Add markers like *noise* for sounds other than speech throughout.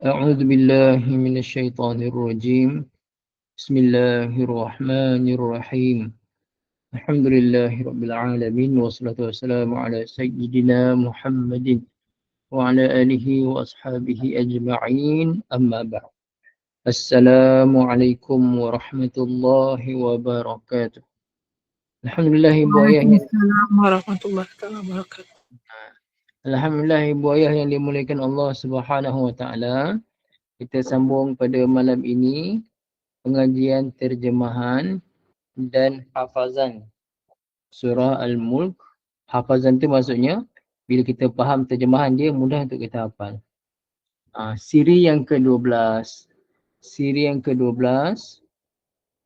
أعوذ بالله من الشيطان الرجيم بسم الله الرحمن الرحيم الحمد لله رب العالمين والصلاة والسلام على سيدنا محمد وعلى آله وأصحابه أجمعين أما بعد السلام عليكم ورحمة الله وبركاته الحمد لله Ibu Ayah Waalaikumsalam warahmatullahi wabarakatuh. Alhamdulillah Ibu Ayah yang dimuliakan Allah Subhanahu Wa Taala. Kita sambung pada malam ini pengajian terjemahan dan hafazan surah Al-Mulk. Hafazan tu maksudnya bila kita faham terjemahan dia mudah untuk kita hafal. Ha, siri yang ke-12. Siri yang ke-12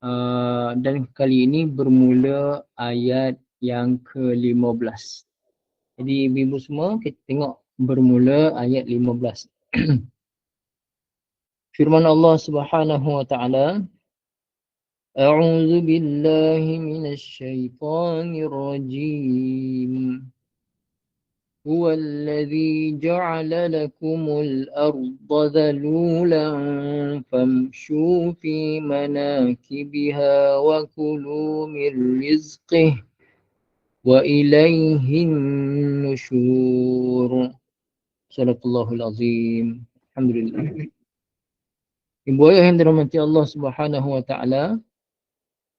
uh, dan kali ini bermula ayat yang ke-15. Jadi ibu semua kita tengok bermula ayat 15. *clears throat* Firman Allah Subhanahu wa taala A'udzu billahi minasy syaithanir rajim. هو الذي جعل لكم الأرض ذلولا فامشوا في مناكبها وكلوا من رزقه وإليه النشور صدق الله العظيم الحمد لله Ibu ayah yang dirahmati Allah Subhanahu wa taala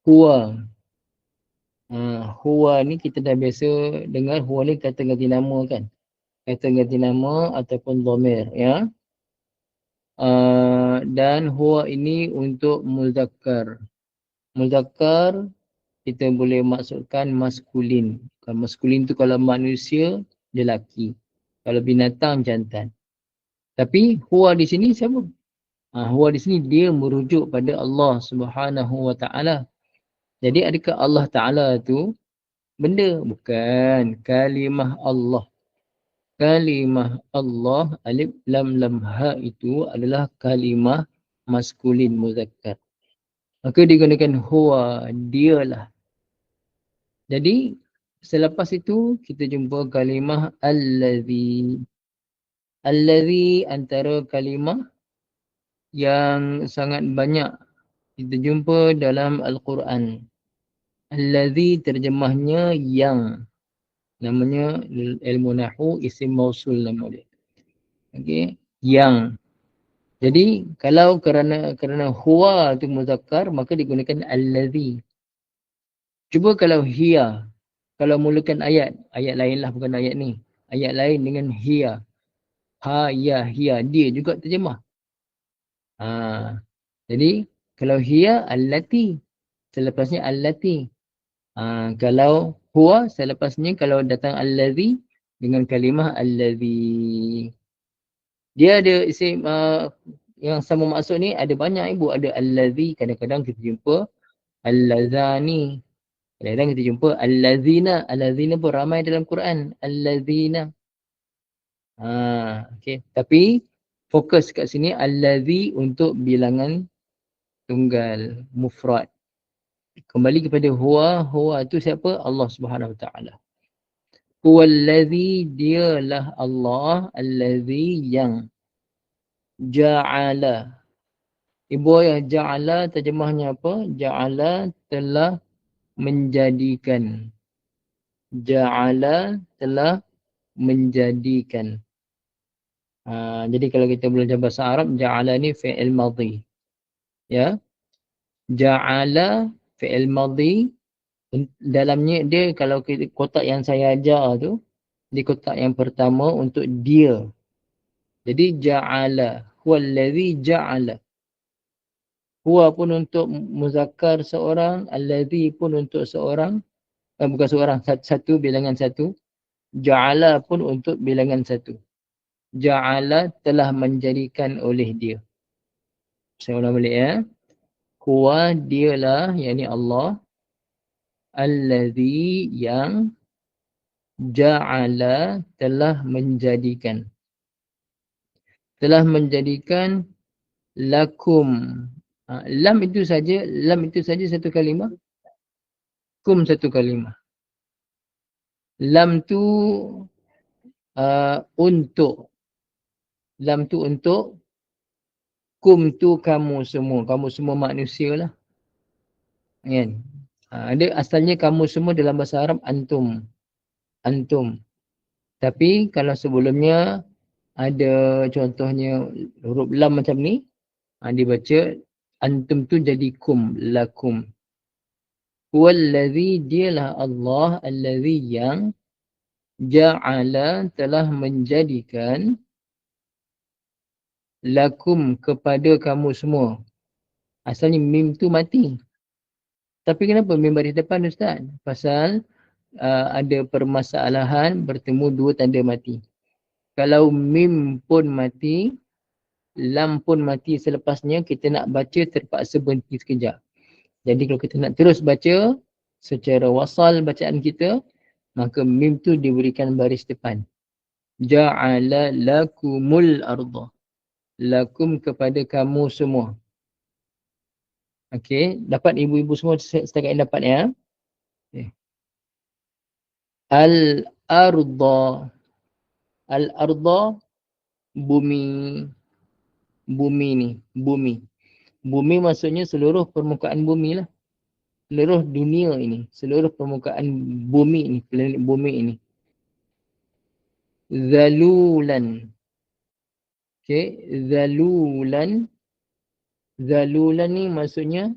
huwa uh, huwa ni kita dah biasa dengar huwa ni kata ganti nama kan kata ganti nama ataupun dhamir ya uh, dan huwa ini untuk muzakkar muzakkar kita boleh maksudkan maskulin. Kalau maskulin tu kalau manusia, dia laki. Kalau binatang, jantan. Tapi huwa di sini siapa? Ha, huwa di sini dia merujuk pada Allah Subhanahu Wa Taala. Jadi adakah Allah Taala tu benda? Bukan. Kalimah Allah. Kalimah Allah alif lam lam ha itu adalah kalimah maskulin muzakkar. Maka digunakan huwa, dialah. Jadi selepas itu kita jumpa kalimah allazi. Allazi antara kalimah yang sangat banyak kita jumpa dalam Al-Quran. Allazi terjemahnya yang. Namanya ilmu nahu isim mausul nama dia. Okay. Yang. Jadi kalau kerana kerana huwa tu muzakkar maka digunakan allazi. Cuba kalau hiya. Kalau mulakan ayat, ayat lain lah bukan ayat ni. Ayat lain dengan hiya. Ha ya hiya dia juga terjemah. Ha. Jadi kalau hiya allati selepasnya allati. Ha, kalau huwa selepasnya kalau datang allazi dengan kalimah allazi dia ada isim uh, yang sama maksud ni ada banyak ibu ada allazi kadang-kadang kita jumpa allazani kadang-kadang kita jumpa allazina allazina pun ramai dalam Quran. Allazina. Ha okey. Tapi fokus kat sini allazi untuk bilangan tunggal mufrad. Kembali kepada huwa huwa itu siapa? Allah Subhanahu Wa Taala. Huwallazi dialah Allah. Allazi yang ja'ala. Ibu ayah ja'ala terjemahnya apa? Ja'ala telah menjadikan. Ja'ala telah menjadikan. Ha, jadi kalau kita belajar bahasa Arab ja'ala ni fi'il madhi. Ya? Ja'ala fi'il madhi. Dalamnya dia kalau kita kotak yang saya ajar tu di kotak yang pertama untuk dia. Jadi ja'ala. Huwallazi ja'ala huwa pun untuk muzakkar seorang allazi pun untuk seorang eh, bukan seorang *laughs* satu bilangan satu ja'ala pun untuk bilangan satu ja'ala telah menjadikan oleh dia saya ulang balik ya huwa dialah yakni Allah Allazi yang ja'ala telah menjadikan. Telah menjadikan lakum. Ha, lam itu saja, lam itu saja satu kalimah. Kum satu kalimah. Lam tu uh, untuk. Lam tu untuk kum tu kamu semua. Kamu semua manusia lah. Kan? Ha, ada asalnya kamu semua dalam bahasa Arab antum. Antum. Tapi kalau sebelumnya ada contohnya huruf lam macam ni. Ha, dibaca antum tu jadi kum. Lakum. Wallazi dialah Allah allazi yang ja'ala telah menjadikan lakum kepada kamu semua. Asalnya mim tu mati. Tapi kenapa mim baris depan Ustaz? Pasal uh, ada permasalahan bertemu dua tanda mati. Kalau mim pun mati, lam pun mati selepasnya, kita nak baca terpaksa berhenti sekejap. Jadi kalau kita nak terus baca secara wasal bacaan kita, maka mim tu diberikan baris depan. Ja'ala lakumul arda. Lakum kepada kamu semua. Okey, dapat ibu-ibu semua setakat ini dapat ya. Okay. Al-arda. Al-arda bumi bumi ni, bumi. Bumi maksudnya seluruh permukaan bumi lah seluruh dunia ini, seluruh permukaan bumi ini, planet bumi ini. Zalulan. Okay, zalulan. Zalulan ni maksudnya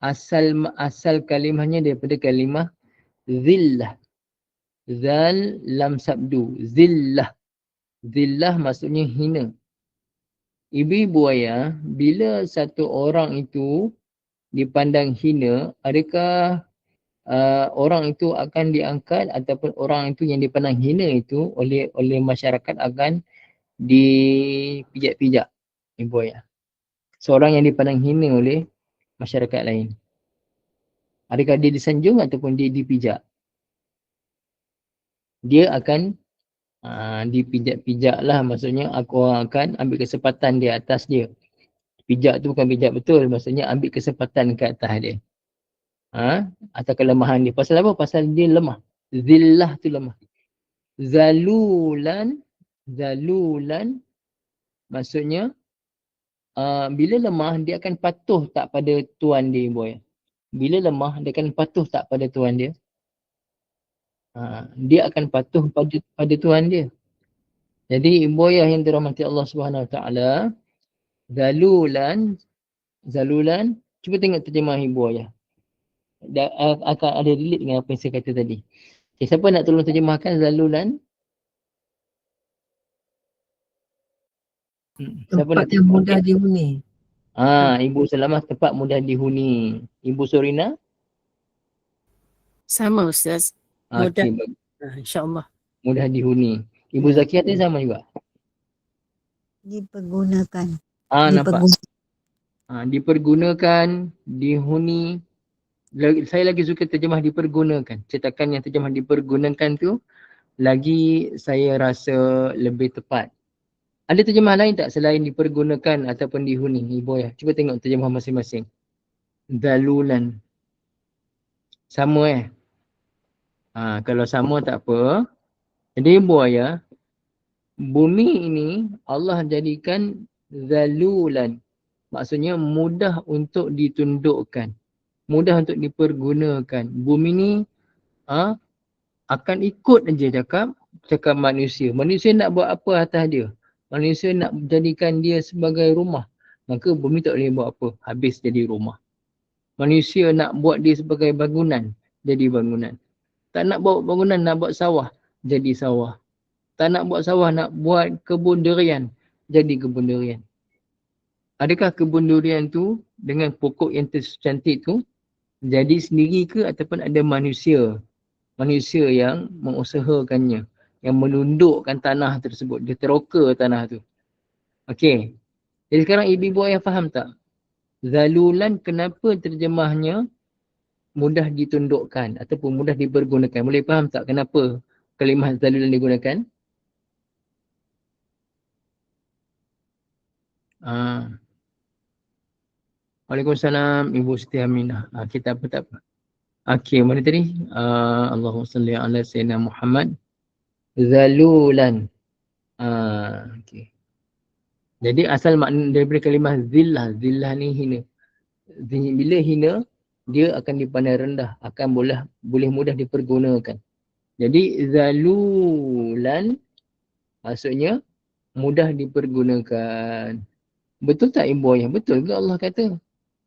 asal asal kalimahnya daripada kalimah zillah. Zal lam sabdu. Zillah. Zillah maksudnya hina. Ibu-ibu ayah, bila satu orang itu dipandang hina, adakah uh, orang itu akan diangkat ataupun orang itu yang dipandang hina itu oleh oleh masyarakat akan dipijak-pijak ibu ayah. Seorang yang dipandang hina oleh masyarakat lain. Adakah dia disanjung ataupun dia dipijak? Dia akan uh, dipijak-pijak lah. Maksudnya aku akan ambil kesempatan di atas dia. Pijak tu bukan pijak betul. Maksudnya ambil kesempatan ke atas dia. Ha? Atau kelemahan dia. Pasal apa? Pasal dia lemah. Zillah tu lemah. Zalulan zalulan. Maksudnya uh, bila lemah dia akan patuh tak pada tuan dia boy. Bila lemah dia akan patuh tak pada tuan dia ha, dia akan patuh pada pada tuan dia. Jadi ibu yang dirahmati Allah Subhanahu Wa Taala Zalulan Zalulan Cuba tengok terjemah ibu ayah. Da, Akan ada relate dengan apa yang saya kata tadi. Okay, Siapa nak tolong terjemahkan Zalulan? Hmm, Tempat yang mudah dihuni. Ah, Ibu Selamat tempat mudah dihuni. Ibu Sorina? Sama Ustaz Mudah okay. Ah, InsyaAllah Mudah dihuni Ibu Zakia tu sama juga Dipergunakan Ah nampak. Ah dipergunakan, dihuni. Saya lagi suka terjemah dipergunakan. Cetakan yang terjemah dipergunakan tu lagi saya rasa lebih tepat. Ada terjemah lain tak selain dipergunakan ataupun dihuni? Ibu ya. Cuba tengok terjemah masing-masing. Dalulan. Sama eh. Ha, kalau sama tak apa. Jadi ibu ayah, bumi ini Allah jadikan zalulan. Maksudnya mudah untuk ditundukkan. Mudah untuk dipergunakan. Bumi ni ha, akan ikut aja cakap cakap manusia. Manusia nak buat apa atas dia? Manusia nak jadikan dia sebagai rumah. Maka bumi tak boleh buat apa. Habis jadi rumah. Manusia nak buat dia sebagai bangunan. Jadi bangunan. Tak nak buat bangunan, nak buat sawah. Jadi sawah. Tak nak buat sawah, nak buat kebun durian jadi kebun durian. Adakah kebun durian tu dengan pokok yang cantik tu jadi sendiri ke ataupun ada manusia manusia yang mengusahakannya yang menundukkan tanah tersebut dia teroka tanah tu okey jadi sekarang ibu-ibu ayah faham tak zalulan kenapa terjemahnya mudah ditundukkan ataupun mudah dipergunakan boleh faham tak kenapa kalimah zalulan digunakan Ah. Waalaikumsalam Ibu Siti Aminah. Ah, kita apa tak apa. Okey, mana tadi? Uh, Allahumma salli ala sayyidina Muhammad. Zalulan. Ah, okey. Jadi asal makna daripada kalimah zillah, zillah ni hina. Zi- Bila hina, dia akan dipandang rendah, akan boleh boleh mudah dipergunakan. Jadi zalulan maksudnya mudah dipergunakan. Betul tak ibu ayah? Betul ke Allah kata?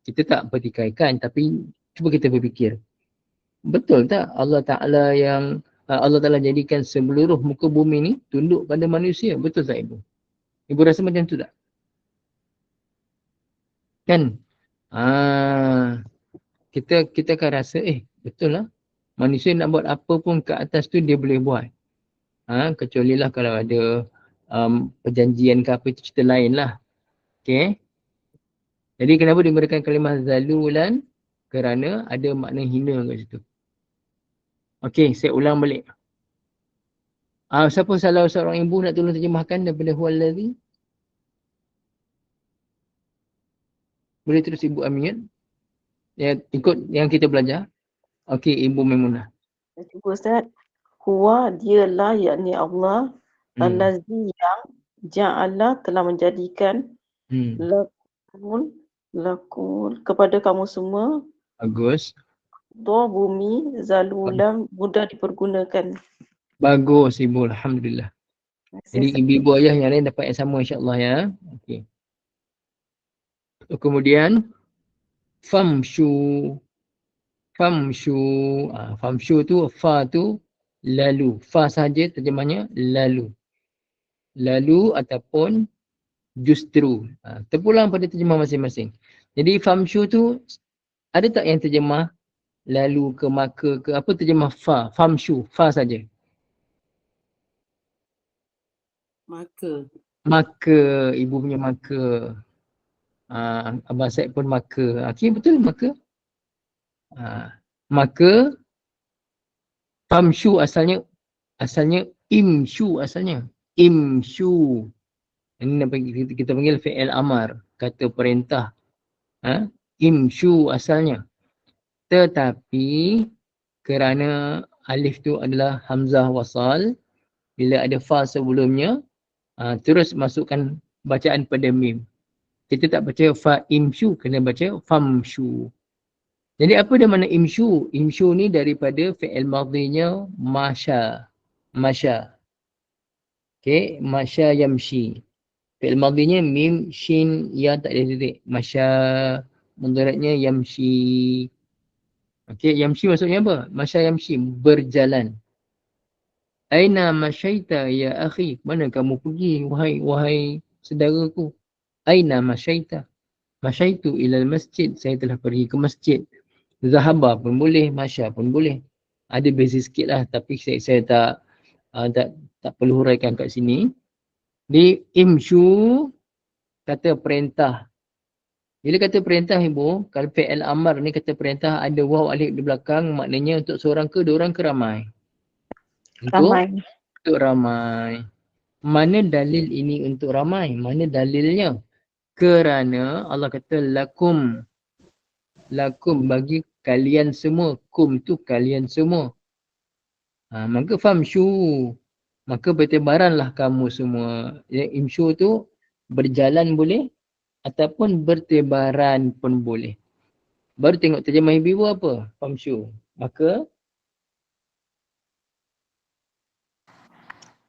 Kita tak pertikaikan tapi cuba kita berfikir. Betul tak Allah Ta'ala yang uh, Allah Ta'ala jadikan seluruh muka bumi ni tunduk pada manusia? Betul tak ibu? Ibu rasa macam tu tak? Kan? Ah, kita kita akan rasa eh betul lah. Manusia nak buat apa pun ke atas tu dia boleh buat. Ha, kecuali lah kalau ada um, perjanjian ke apa cerita lain lah. Okay. Jadi kenapa dia menggunakan kalimah zalulan? Kerana ada makna hina kat situ. Okay, saya ulang balik. Ah, siapa salah seorang ibu nak tolong terjemahkan daripada huwallazi? Boleh terus Ibu Amin. Ya, ikut yang kita belajar. Okey, Ibu Maimunah. Saya cuba Ustaz. Huwa dialah yakni Allah Hmm. Allazi yang ja'ala telah menjadikan Hmm. lakum kepada kamu semua Bagus. doa bumi zalulan mudah dipergunakan. Bagus Ibu. Alhamdulillah. Jadi ibu-ibu ayah yang lain dapat yang sama insyaAllah ya. Okey. Kemudian famshu famshu ah, famshu tu fa tu lalu. Fa saja terjemahnya lalu. Lalu ataupun justru. Ah, terpulang pada terjemah masing-masing. Jadi famshu tu ada tak yang terjemah lalu ke maka ke? Apa terjemah fa? Famshu fa saja. Maka. maka. Ibu punya maka uh, abang Said pun maka. Okey betul maka. Uh, maka famshu asalnya asalnya imshu asalnya imshu. Ini kita, kita panggil fi'il amar kata perintah. Ha? imshu asalnya. Tetapi kerana alif tu adalah hamzah wasal bila ada fa sebelumnya uh, terus masukkan bacaan pada mim. Kita tak baca fa imshu, kena baca famshu. Jadi apa dia mana imshu? Imshu ni daripada fi'il madhinya masya. Masya. Okay, masya yamshi. Fi'il madhinya mim, shin, ya tak ada titik. Masya, mudaratnya yamshi. Okay, yamshi maksudnya apa? Masya yamshi, berjalan. Aina masyaita ya akhi? Mana kamu pergi wahai wahai saudaraku? Aina masyaita? Masyaitu ilal masjid. Saya telah pergi ke masjid. Zahaba pun boleh, masya pun boleh. Ada beza sikit lah tapi saya, saya tak, uh, tak tak perlu huraikan kat sini. Di imshu kata perintah. Bila kata perintah ibu, kalau fi'il amar ni kata perintah ada waw alif di belakang maknanya untuk seorang ke dua orang ke ramai? Untuk Ramai. untuk ramai. Mana dalil ini untuk ramai? Mana dalilnya? Kerana Allah kata lakum. Lakum bagi kalian semua. Kum tu kalian semua. Ha, maka famshu. Maka bertebaranlah kamu semua. Ya, imshu tu berjalan boleh ataupun bertebaran pun boleh. Baru tengok terjemah ibu apa? Famshu. Maka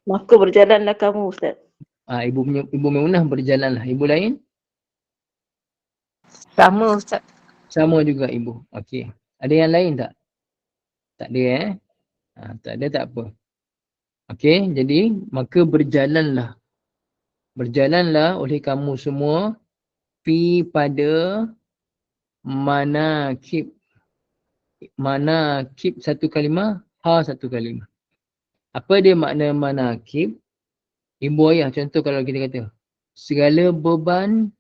Maka berjalanlah kamu Ustaz. ah, ibu punya ibu Maimunah berjalanlah. Ibu lain Sama Ustaz. sama juga ibu. Okey. Ada yang lain tak? Tak ada eh? Ha, tak ada tak apa. Okey, jadi maka berjalanlah. Berjalanlah oleh kamu semua pi pada manakib. Manakib satu kalimah, ha satu kalimah. Apa dia makna manakib? Ibu ayah contoh kalau kita kata segala beban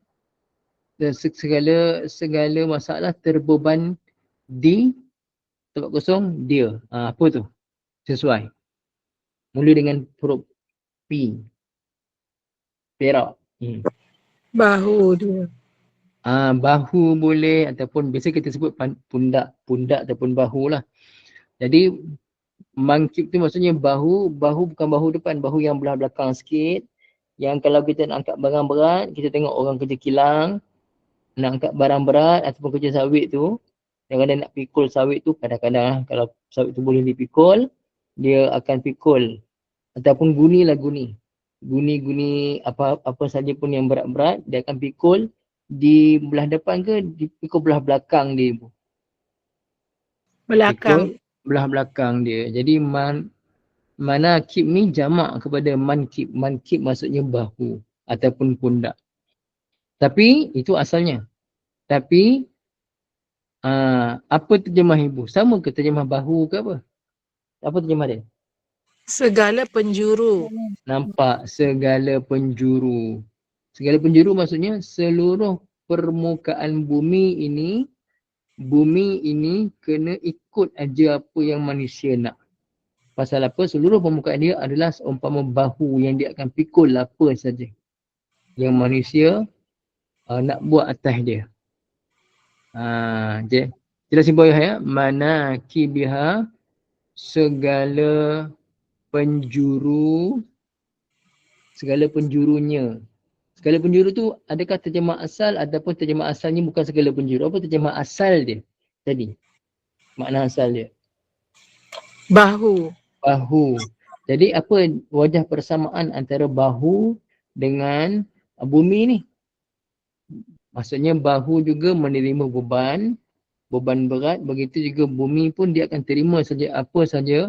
dan se- segala segala masalah terbeban di tempat kosong dia. Ha, apa tu? Sesuai. Mula dengan huruf P. Perak. Hmm. Bahu dia. Ah, bahu boleh ataupun biasa kita sebut pundak, pundak ataupun bahu lah. Jadi mangkip tu maksudnya bahu, bahu bukan bahu depan, bahu yang belah belakang sikit. yang kalau kita nak angkat barang berat, kita tengok orang kerja kilang, nak angkat barang berat ataupun kerja sawit tu, kadang-kadang nak pikul sawit tu, kadang-kadang ah, kalau sawit tu boleh dipikul, dia akan pikul ataupun guni lah guni. Guni-guni apa apa saja pun yang berat-berat, dia akan pikul di belah depan ke dipikul belah belakang dia ibu. Belakang. belah belakang dia. Jadi man manakib ni jamak kepada mankib. Mankib maksudnya bahu ataupun pundak. Tapi itu asalnya. Tapi uh, apa terjemah ibu? Sama ke terjemah bahu ke apa? Apa terjemah dia? Segala penjuru. Nampak segala penjuru. Segala penjuru maksudnya seluruh permukaan bumi ini bumi ini kena ikut aja apa yang manusia nak. Pasal apa? Seluruh permukaan dia adalah seumpama bahu yang dia akan pikul apa saja. Yang manusia uh, nak buat atas dia. Ha, je. Jelas simpan ya. Mana kibiha segala penjuru segala penjurunya. Segala penjuru tu adakah terjemah asal ataupun terjemah asalnya bukan segala penjuru. Apa terjemah asal dia tadi? Makna asal dia. Bahu. Bahu. Jadi apa wajah persamaan antara bahu dengan bumi ni? Maksudnya bahu juga menerima beban, beban berat. Begitu juga bumi pun dia akan terima saja apa saja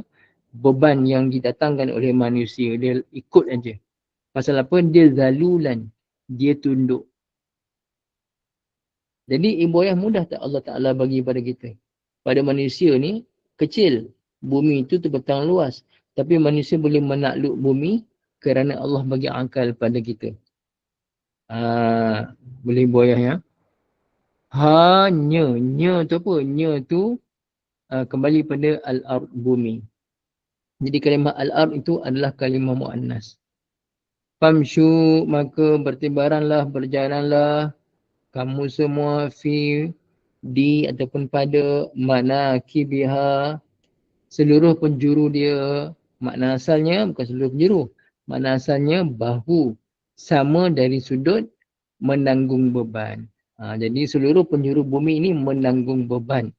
beban yang didatangkan oleh manusia. Dia ikut aja. Pasal apa? Dia zalulan. Dia tunduk. Jadi ibu ayah mudah tak Allah Ta'ala bagi pada kita? Pada manusia ni kecil. Bumi itu terbentang luas. Tapi manusia boleh menakluk bumi kerana Allah bagi akal pada kita. Ah, boleh ibu ayah ya? Hanya, nya tu apa? Nya tu uh, kembali pada al-ard bumi. Jadi kalimah al-ard itu adalah kalimah mu'annas. Famshu maka bertibaranlah, berjalanlah kamu semua fi di ataupun pada mana kibiha seluruh penjuru dia makna asalnya bukan seluruh penjuru makna asalnya bahu sama dari sudut menanggung beban. Ha, jadi seluruh penjuru bumi ini menanggung beban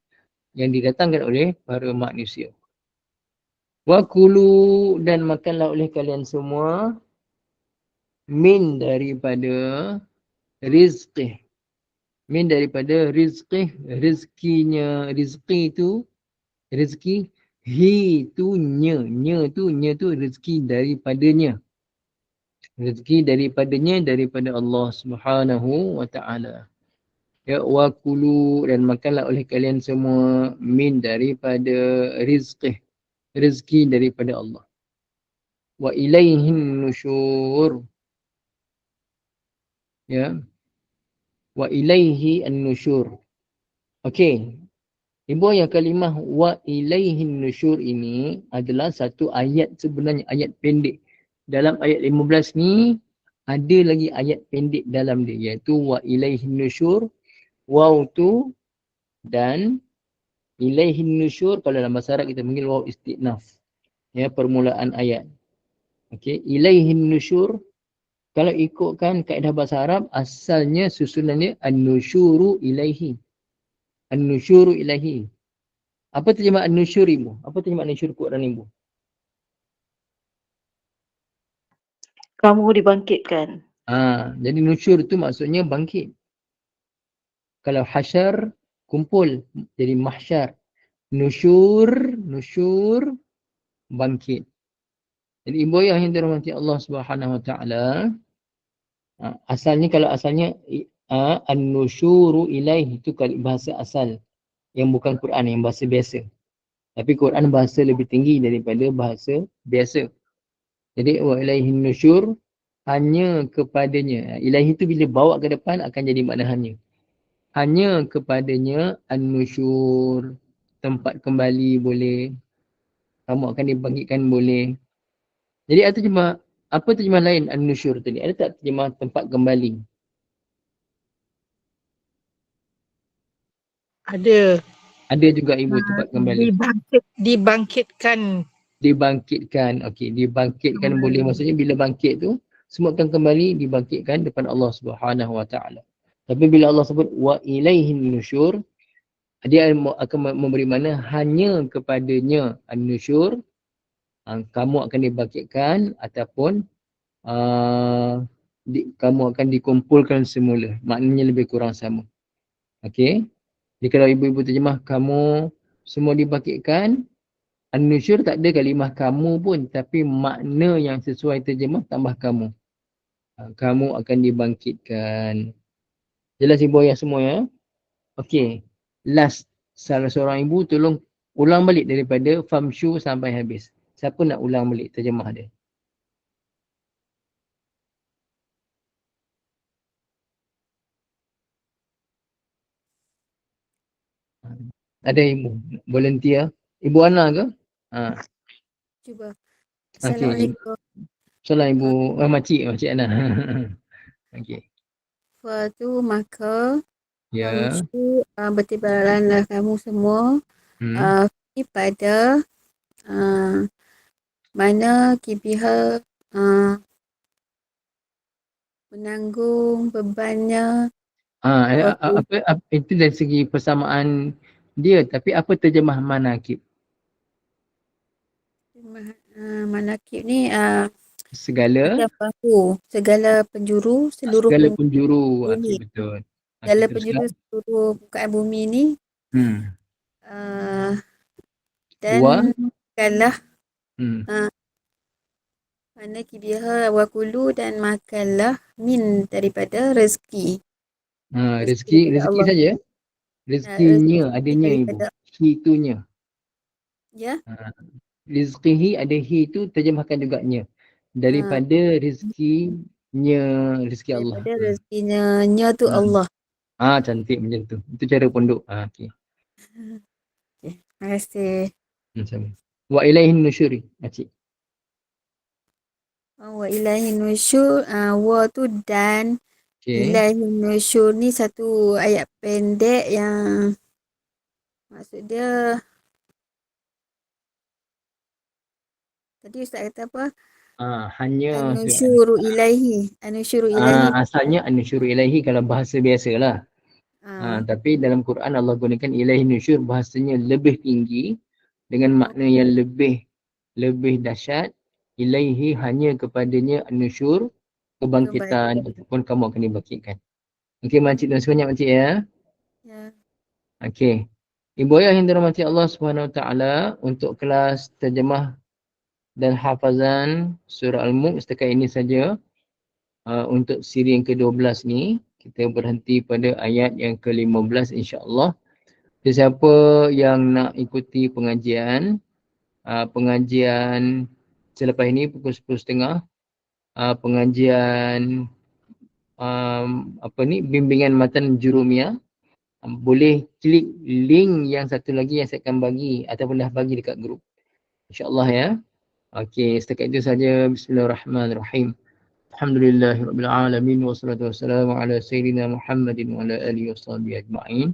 yang didatangkan oleh para manusia. Wa kulu dan makanlah oleh kalian semua min daripada rizqih. Min daripada rizqih rizkinya rizki itu rizki hi tu nya. Nya tu nya tu rezeki daripadanya rezeki daripadanya daripada Allah Subhanahu wa taala. Ya wa kulu dan makanlah oleh kalian semua min daripada rizqih rezeki daripada Allah. Wa ilaihin nusyur ya. Wa ilaihi an-nusyur okey. Ibu yang kalimah wa ilaihi an-nusyur ini adalah satu ayat sebenarnya ayat pendek dalam ayat 15 ni ada lagi ayat pendek dalam dia iaitu wa ilaihi an-nusyur waw tu dan ilaihi an-nusyur kalau dalam bahasa Arab kita panggil waw istinaf ya permulaan ayat okey ilaihi an-nusyur kalau ikutkan kaedah bahasa Arab, asalnya susunannya an-nusyuru ilaihi. An-nusyuru ilaihi. Apa terjemah an-nusyur ibu? Apa terjemah an-nusyur Quran ibu? Kamu dibangkitkan. Ha, jadi nusyur tu maksudnya bangkit. Kalau hasyar, kumpul. Jadi mahsyar. Nusyur, nusyur, bangkit. Jadi ibu ayah yang dirahmati Allah Subhanahu Wa Taala, Ha, asalnya kalau asalnya uh, an-nusyuru ilaihi itu kalau bahasa asal yang bukan Quran yang bahasa biasa. Tapi Quran bahasa lebih tinggi daripada bahasa biasa. Jadi wa ilaihi nusyur hanya kepadanya. Ilahi itu bila bawa ke depan akan jadi makna hanya. Hanya kepadanya an-nusyur tempat kembali boleh. Kamu akan dibangkitkan boleh. Jadi itu cuma apa terjemah lain an-nusyur tadi? Ada tak terjemah tempat kembali? Ada. Ada juga ibu tempat kembali. Dibangkit, dibangkitkan. Dibangkitkan. Okey, dibangkitkan Hmm. boleh maksudnya bila bangkit tu semua akan kembali dibangkitkan depan Allah Subhanahu Wa Taala. Tapi bila Allah sebut wa ilaihin nusyur, dia akan memberi mana hanya kepadanya an-nusyur, uh, kamu akan dibangkitkan ataupun uh, di, kamu akan dikumpulkan semula. Maknanya lebih kurang sama. Okey. Jadi kalau ibu-ibu terjemah kamu semua dibangkitkan, An-nusyur tak ada kalimah kamu pun tapi makna yang sesuai terjemah tambah kamu. Ha, kamu akan dibangkitkan. Jelas ibu ayah semua ya? Okey. Last salah seorang ibu tolong ulang balik daripada famshu sampai habis. Siapa nak ulang balik terjemah dia? Ada ibu volunteer? Ibu Ana ke? Ha. Cuba. Okey. Assalamualaikum. Salam ibu, eh, makcik, makcik Ana. *laughs* Okey. Suatu maka Ya. kamu uh, bertibaranlah kamu semua Hmm. uh, pada uh, mana kibiha uh, menanggung bebannya eh, Okey. apa, apa itu dari segi persamaan dia tapi apa terjemah manakib? Uh, manakib ni uh, Segala bahu segala penjuru seluruh segala pen- penjuru. bumi. Okey betul. segala Okey, penjuru teruskan. seluruh permukaan bumi ni Hmm. uh, dan Wa- makanlah Hmm. mana kibiha wa kulu dan makanlah min daripada rezeki. Ha, Rezeki rezeki rezeki saja. Rezekinya adanya ibu. Hitunya. Ya, Ha. Rizqihi ada hi tu terjemahkan juga nya. Daripada rezekinya rezeki Allah. daripada rezekinya nya tu Hmm. Allah. Ah cantik macam tu. Itu cara pondok. Ah okey. Terima kasih. Macam Wa ilaihin nusyuri. Makcik. Wa ilahi nusyur uh, wa tu dan Okey. ilahi nusyur ni satu ayat pendek yang maksud dia Tadi Ustaz kata apa? Ah hanya Anusyuru ilaihi. Anusyuru ilaihi. Ah, asalnya anusyuru ilaihi kalau bahasa biasalah. Ah, Ah, tapi dalam Quran Allah gunakan ilaihi nusyur bahasanya lebih tinggi dengan makna yang lebih lebih dahsyat. Ilaihi hanya kepadanya anusyur kebangkitan ataupun kamu akan dibangkitkan. Okey makcik dan sebanyak makcik ya. ya. Okey. Ibu ayah yang dirahmati Allah Subhanahu Wa Taala untuk kelas terjemah dan hafazan surah Al-Mulk setakat ini saja. Uh, untuk siri yang ke-12 ni kita berhenti pada ayat yang ke-15 insya-Allah. Sesiapa yang nak ikuti pengajian uh, pengajian selepas ini pukul 10.30 uh, pengajian um, apa ni bimbingan matan jurumiyah um, boleh klik link yang satu lagi yang saya akan bagi ataupun dah bagi dekat grup. InsyaAllah ya. Okey, setakat itu saja. Bismillahirrahmanirrahim. Alhamdulillahirabbil alamin wassalatu wassalamu ala sayyidina Muhammadin wa ala alihi washabihi ajma'in.